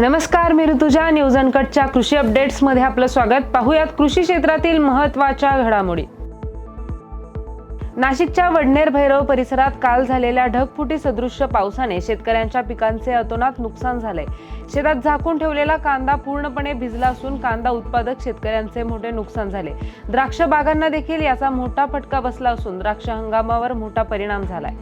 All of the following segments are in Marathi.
नमस्कार मी ऋतुजा. न्यूज अनकटच्या कृषी अपडेट्समध्ये आपलं स्वागत. पाहूयात कृषी क्षेत्रातील महत्त्वाच्या घडामोडी. नाशिकच्या वडनेर भैरव परिसरात काल झालेल्या ढगफुटी सदृश्य पावसाने शेतकऱ्यांच्या पिकांचे अतोनात नुकसान झालंय शेतात झाकून ठेवलेला कांदा पूर्णपणे भिजला असून कांदा उत्पादक शेतकऱ्यांचे मोठे नुकसान झाले. द्राक्ष बागांना देखील याचा मोठा फटका बसला असून द्राक्ष हंगामावर मोठा परिणाम झालाय.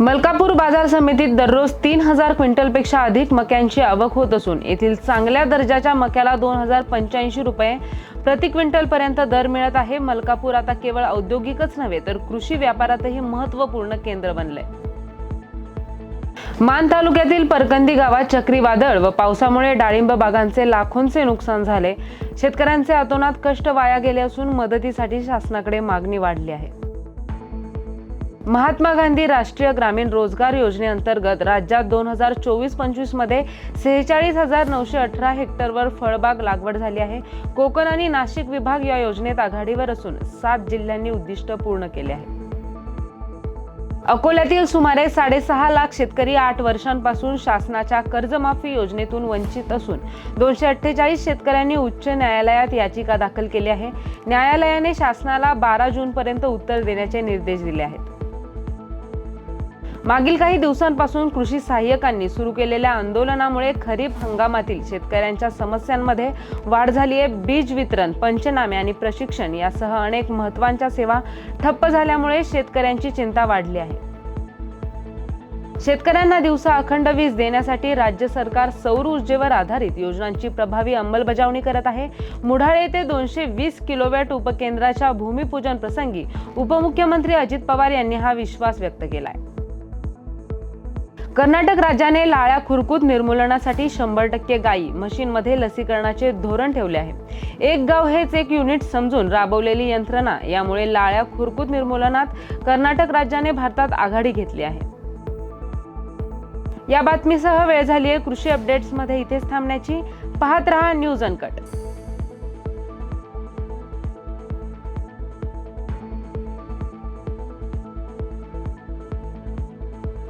मलकापूर बाजार समितीत दररोज तीन हजार क्विंटलपेक्षा अधिक मक्यांची आवक होत असून येथील चांगल्या दर्जाच्या मक्याला दोन हजार पंच्याऐंशी रुपये प्रति क्विंटलपर्यंत दर मिळत आहे. मलकापूर आता केवळ औद्योगिकच नव्हे तर कृषी व्यापारातही महत्त्वपूर्ण केंद्र बनले मान तालुक्यातील परकंदी गावात चक्रीवादळ व पावसामुळे डाळिंब बागांचे लाखोंचे नुकसान झाले. शेतकऱ्यांचे अतोनात कष्ट वाया गेले असून मदतीसाठी शासनाकडे मागणी वाढली आहे. महात्मा गांधी राष्ट्रीय ग्रामीण रोजगार योजनेअंतर्गत राज्यात दोन हजार चोवीस पंचवीसमध्ये सेहेचाळीस हजार नऊशे अठरा हेक्टरवर फळबाग लागवड झाली आहे. कोकण आणि नाशिक विभाग या योजनेत आघाडीवर असून सात जिल्ह्यांनी उद्दिष्ट पूर्ण केले आहे अकोल्यातील सुमारे साडेसहा लाख शेतकरी आठ वर्षांपासून शासनाच्या कर्जमाफी योजनेतून वंचित असून दोनशे अठ्ठेचाळीस शेतकऱ्यांनी उच्च न्यायालयात याचिका दाखल केली आहे. न्यायालयाने शासनाला बारा जूनपर्यंत उत्तर देण्याचे निर्देश दिले आहेत. मागील काही दिवसांपासून कृषी सहाय्यकांनी सुरू केलेल्या आंदोलनामुळे खरीप हंगामातील शेतकऱ्यांच्या समस्यांमध्ये वाढ झाली आहे. बीज वितरण पंचनामे आणि प्रशिक्षण यासह अनेक महत्त्वांच्या सेवा ठप्प झाल्यामुळे शेतकऱ्यांची चिंता वाढली आहे. शेतकऱ्यांना दिवसा अखंड वीज देण्यासाठी राज्य सरकार सौर ऊर्जेवर आधारित योजनांची प्रभावी अंमलबजावणी करत आहे. मुढाळे येथे दोनशे वीस किलोवॅट उपकेंद्राच्या भूमिपूजन प्रसंगी उपमुख्यमंत्री अजित पवार यांनी हा विश्वास व्यक्त केला आहे कर्नाटक राज्याने लाळ्या खुरकूत निर्मूलनासाठी शंभर टक्के गायी मशीनमध्ये लसीकरणाचे धोरण ठेवले आहे. एक गाव हेच एक युनिट समजून राबवलेली यंत्रणा यामुळे लाळ्या खुरकूत निर्मूलनात कर्नाटक राज्याने भारतात आघाडी घेतली आहे. या बातमीसह वेळ झाली आहे कृषी अपडेट्समध्ये इथेच थांबण्याची. पाहत रहा न्यूज अनकट.